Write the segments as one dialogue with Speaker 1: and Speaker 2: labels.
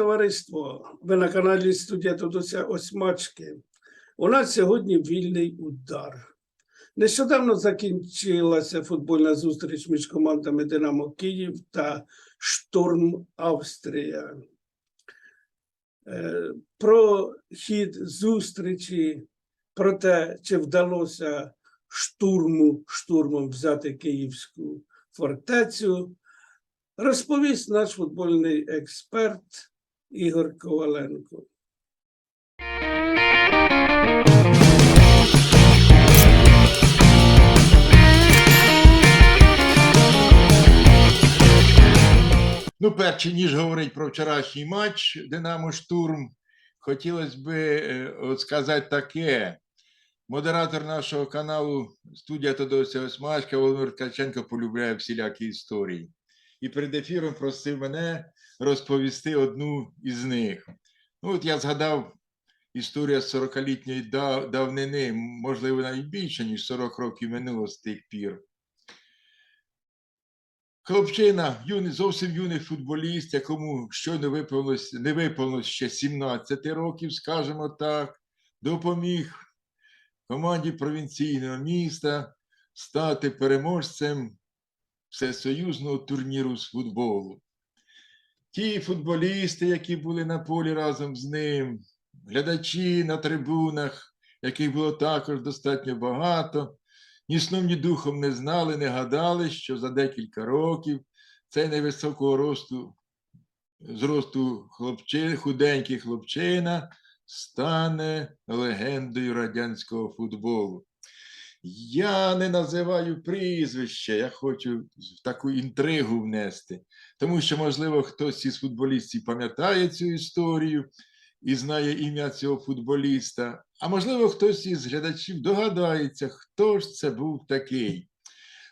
Speaker 1: товариство, ви на каналі студія Тодося Осьмачки. У нас сьогодні вільний удар. Нещодавно закінчилася футбольна зустріч між командами Динамо Київ та Штурм Австрія. Е, Про хід зустрічі, про те, чи вдалося штурму штурмом взяти Київську фортецю, розповість наш футбольний експерт Ігор Коваленко.
Speaker 2: Ну, перше, ніж говорити про вчорашній матч Динамо Штурм, хотілося б е, сказати таке. Модератор нашого каналу студія Тодося Осмашка Володимир Ткаченко полюбляє всілякі історії. І перед ефіром просив мене розповісти одну із них. Ну, от я згадав історія з 40-літньої дав- давнини, можливо, навіть більше, ніж 40 років минуло з тих пір. Хлопчина, юний, зовсім юний футболіст, якому щойно виповнилось, не виповнилось ще 17 років, скажімо так, допоміг команді провінційного міста стати переможцем всесоюзного турніру з футболу. Ті футболісти, які були на полі разом з ним, глядачі на трибунах, яких було також достатньо багато, ні сном, ні духом не знали, не гадали, що за декілька років цей невисокого росту, зросту хлопчи, худенький хлопчина стане легендою радянського футболу. Я не називаю прізвище, я хочу таку інтригу внести, тому що, можливо, хтось із футболістів пам'ятає цю історію і знає ім'я цього футболіста, а можливо, хтось із глядачів догадається, хто ж це був такий.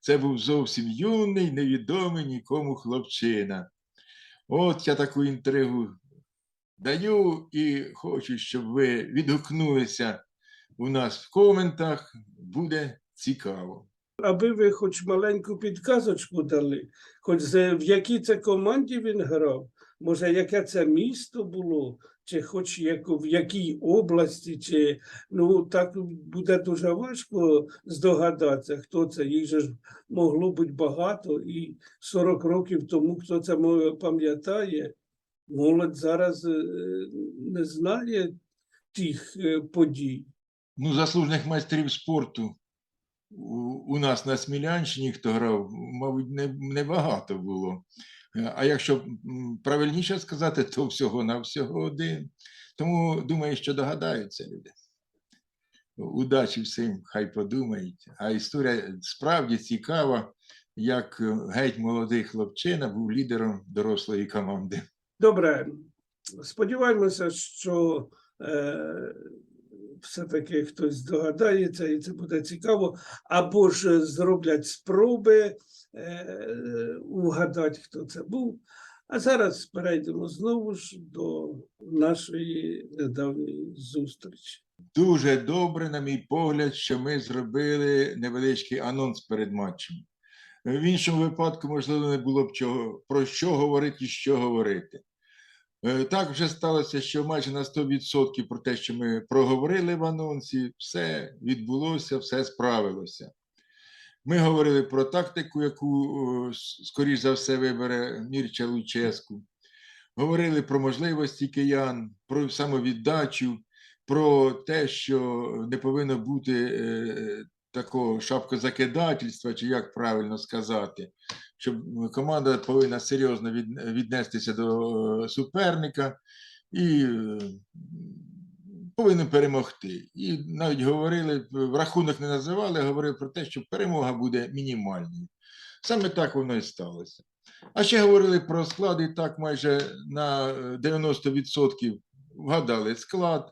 Speaker 2: Це був зовсім юний, невідомий нікому хлопчина. От я таку інтригу даю і хочу, щоб ви відгукнулися у нас в коментах. Буде цікаво.
Speaker 1: Аби ви хоч маленьку підказочку дали, хоч в якій це команді він грав, може, яке це місто було, чи хоч яку, в якій області, чи ну так буде дуже важко здогадатися, хто це. Їх же ж могло бути багато, і 40 років тому, хто це пам'ятає, молодь зараз е, не знає тих е, подій.
Speaker 2: Ну, заслужених майстрів спорту у, нас на Смілянщині, хто грав, мабуть, не, небагато було. Е, А якщо правильніше сказати, то всього на всього один. Тому думаю, що догадаються люди. Удачі всім, хай подумають. А історія справді цікава, як е, геть молодий хлопчина був лідером дорослої команди.
Speaker 1: Добре, сподіваємося, що е, все-таки хтось здогадається, і це буде цікаво, або ж зроблять спроби е, угадати, хто це був. А зараз перейдемо знову ж до нашої недавньої зустрічі.
Speaker 2: Дуже добре, на мій погляд, що ми зробили невеличкий анонс перед матчем. В іншому випадку, можливо, не було б чого, про що говорити і що говорити. Е, Так вже сталося, що майже на 100% про те, що ми проговорили в анонсі, все відбулося, все справилося. Ми говорили про тактику, яку, е, скоріш за все, вибере Мірча Луческу. Говорили про можливості киян, про самовіддачу, про те, що не повинно бути е, такого шапкозакидательства, чи як правильно сказати, що команда повинна серйозно віднестися до е, суперника і е, повинен перемогти. І навіть говорили, в рахунок не називали, говорили про те, що перемога буде мінімальною. Саме так воно і сталося. А ще говорили про склад, і так майже на е, 90% вгадали склад.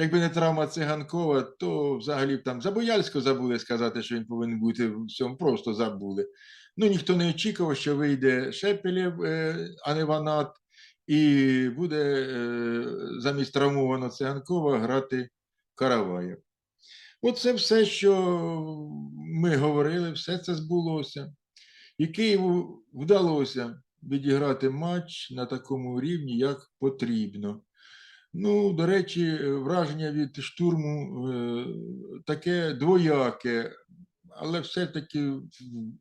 Speaker 2: Якби не травма циганкова, то взагалі б там Забояльського забули сказати, що він повинен бути в цьому, просто забули. Ну, ніхто не очікував, що вийде Шепелєв, е, а не Ванат, і буде е, замість травмованого циганкова грати Караваєв. Оце все, що ми говорили, все це збулося. І Києву вдалося відіграти матч на такому рівні, як потрібно. Ну, до речі, враження від штурму е, таке двояке, але все-таки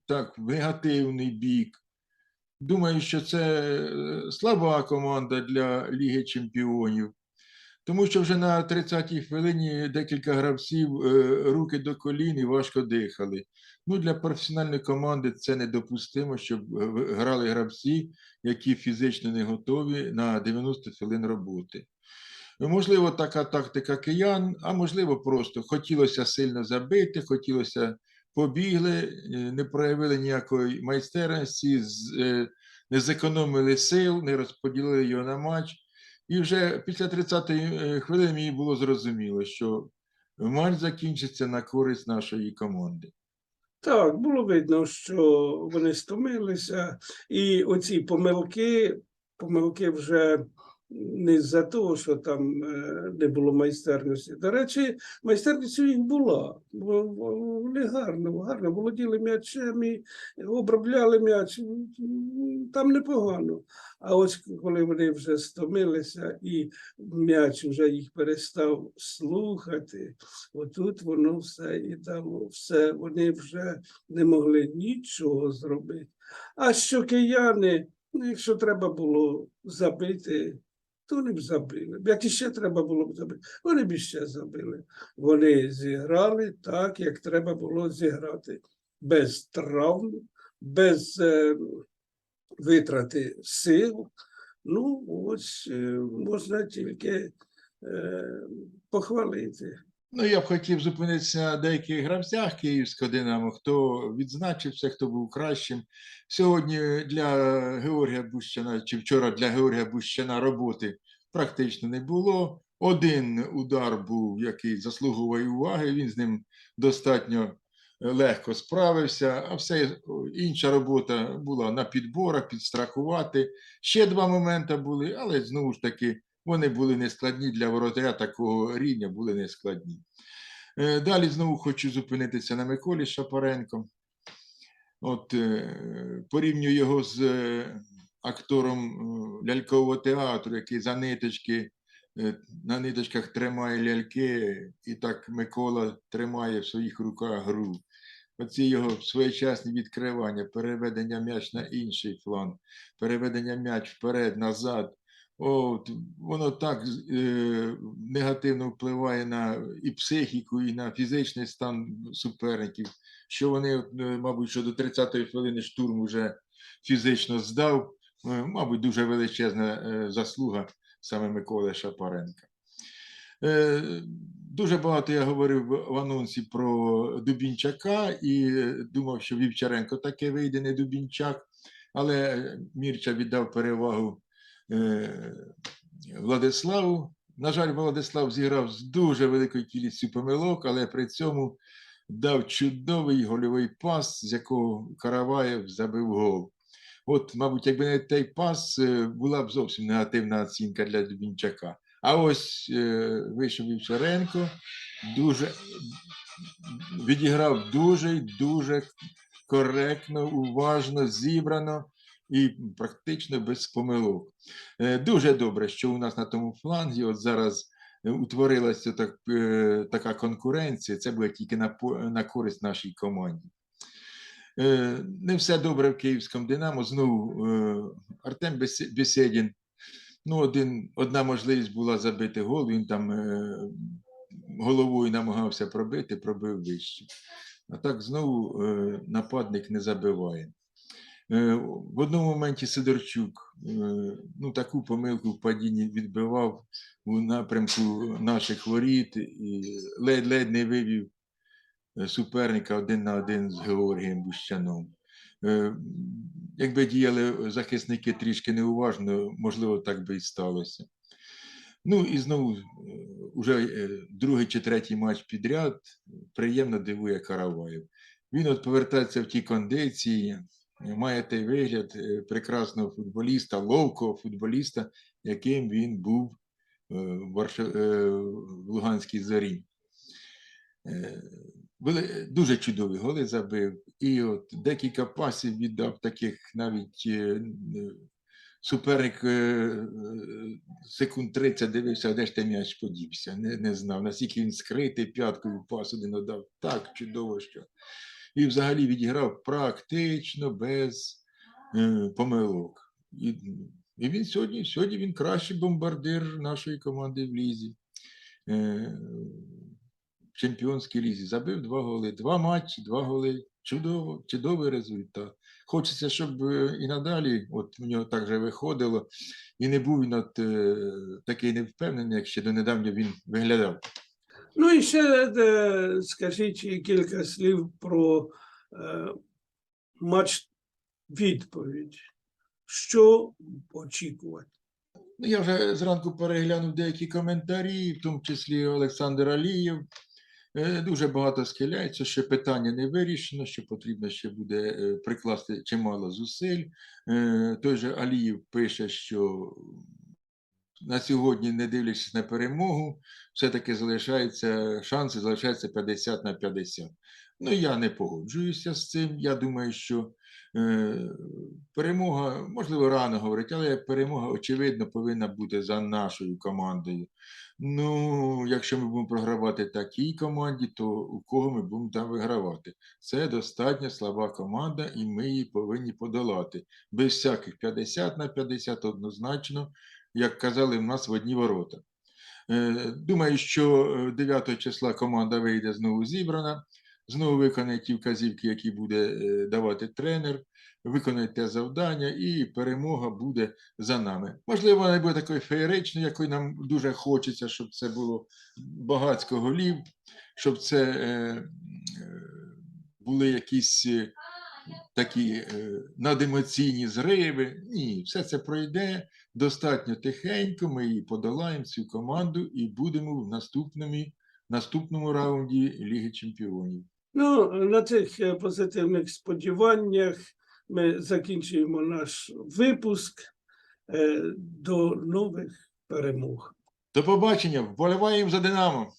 Speaker 2: так, в негативний бік. Думаю, що це е, слаба команда для Ліги Чемпіонів. Тому що вже на 30-й хвилині декілька гравців е, руки до колін і важко дихали. Ну, для професіональної команди це недопустимо, щоб грали гравці, які фізично не готові на 90 хвилин роботи. Можливо, така тактика киян, а можливо, просто хотілося сильно забити, хотілося побігли, е, не проявили ніякої майстерності, е, не зекономили сил, не розподілили його на матч. І вже після 30-ї е, хвилини мені було зрозуміло, що матч закінчиться на користь нашої команди.
Speaker 1: Так, було видно, що вони стомилися, і оці помилки, помилки вже не з-за того, що там е, не було майстерності. До речі, майстерність у них була. Вони гарно, гарно володіли м'ячами, обробляли м'яч. Там непогано. А ось коли вони вже стомилися і м'яч вже їх перестав слухати, отут воно все і дало. Все, вони вже не могли нічого зробити. А що кияни, якщо треба було забити, то б забили. Як іще треба було б забити, вони б іще забили. Вони зіграли так, як треба було зіграти. Без травм, без е, витрати сил. Ну, ось е, можна тільки е, похвалити.
Speaker 2: Ну, я б хотів зупинитися на деяких гравцях Київського Динамо, хто відзначився, хто був кращим. Сьогодні для Георгія Бущана, чи вчора для Георгія Бущана роботи практично не було. Один удар був, який заслуговує уваги, він з ним достатньо легко справився, а все інша робота була на підборах, підстрахувати. Ще два моменти були, але знову ж таки вони були нескладні для воротаря такого рівня, були нескладні. Е, Далі знову хочу зупинитися на Миколі Шапаренко. От е, порівнюю його з е, актором лялькового театру, який за ниточки, на ниточках тримає ляльки, і так Микола тримає в своїх руках гру. Оці його своєчасні відкривання, переведення м'яч на інший фланг, переведення м'яч вперед, назад. От, воно так е, негативно впливає на і психіку, і на фізичний стан суперників, що вони, е, мабуть, що до 30-ї хвилини штурм вже фізично здав. Е, Мабуть, дуже величезна е, заслуга саме Миколи Шапаренка. Дуже багато я говорив в анонсі про Дубінчака і думав, що Вівчаренко таки вийде, не Дубінчак, але Мірча віддав перевагу Владиславу. На жаль, Владислав зіграв з дуже великою кількістю помилок, але при цьому дав чудовий гольовий пас, з якого Караваєв забив гол. От, мабуть, якби не той пас, е, була б зовсім негативна оцінка для Дубінчака. А ось е, вийшов Вівчаренко, дуже відіграв дуже дуже коректно, уважно, зібрано і практично без помилок. Е, Дуже добре, що у нас на тому фланзі от зараз е, утворилася так, е, така конкуренція. Це буде тільки на, на користь нашій команді. Не все добре в київському Динамо. Знову Артем Беседін. Ну, один, одна можливість була забити гол. Він там головою намагався пробити, пробив вище. А так знову нападник не забиває. Е, В одному моменті Сидорчук е, ну, таку помилку в падінні відбивав у напрямку наших воріт і ледь-ледь не вивів е, суперника один на один з Георгієм Бущаном. Якби діяли захисники трішки неуважно, можливо, так би і сталося. Ну і знову е, уже е, другий чи третій матч підряд приємно дивує Караваєв. Він от повертається в ті кондиції, має той вигляд е, прекрасного футболіста, ловкого футболіста, яким він був е, е, в Луганській зорі. Були дуже чудові голи забив. І от декілька пасів віддав таких навіть суперник секунд 30 дивився, де ж той м'яч подівся. Не, не знав, наскільки він скритий, п'яткою пас один дав. Так чудово, що. І взагалі відіграв практично без е, помилок. І, і він сьогодні, сьогодні він кращий бомбардир нашої команди в лізі. Е, в чемпіонській лізі. Забив два голи, два матчі, два голи. Чудово, чудовий результат. Хочеться, щоб е, і надалі, от в нього так же виходило, і не був він е, такий невпевнений, як ще донедавна він виглядав.
Speaker 1: Ну і ще е, скажіть кілька слів про е, матч відповідь. Що очікувати?
Speaker 2: Ну, Я вже зранку переглянув деякі коментарі, в тому числі Олександр Алієв. Е, Дуже багато схиляється, що питання не вирішено, що потрібно ще буде прикласти чимало зусиль. Той же Алієв пише, що на сьогодні, не дивлячись на перемогу, все-таки залишаються шанси, залишаються 50 на 50. Ну, я не погоджуюся з цим. Я думаю, що е, перемога, можливо, рано говорити, але перемога, очевидно, повинна бути за нашою командою. Ну, якщо ми будемо програвати такій команді, то у кого ми будемо там вигравати? Це достатньо слаба команда, і ми її повинні подолати. Без всяких 50 на 50 однозначно, як казали, в нас в одні ворота. Е, Думаю, що е, 9 числа команда вийде знову зібрана, знову виконає ті вказівки, які буде е, давати тренер, виконає те завдання, і перемога буде за нами. Можливо, вона не буде такою феєричною, якою нам дуже хочеться, щоб це було багатько голів, щоб це е, е, були якісь е, такі е, надемоційні зриви. Ні, все це пройде достатньо тихенько. Ми її подолаємо цю команду і будемо в наступному, наступному раунді Ліги Чемпіонів.
Speaker 1: Ну, на цих е, позитивних сподіваннях ми закінчуємо наш випуск. Е, До нових перемог.
Speaker 2: До побачення, вболіваємо за Динамо!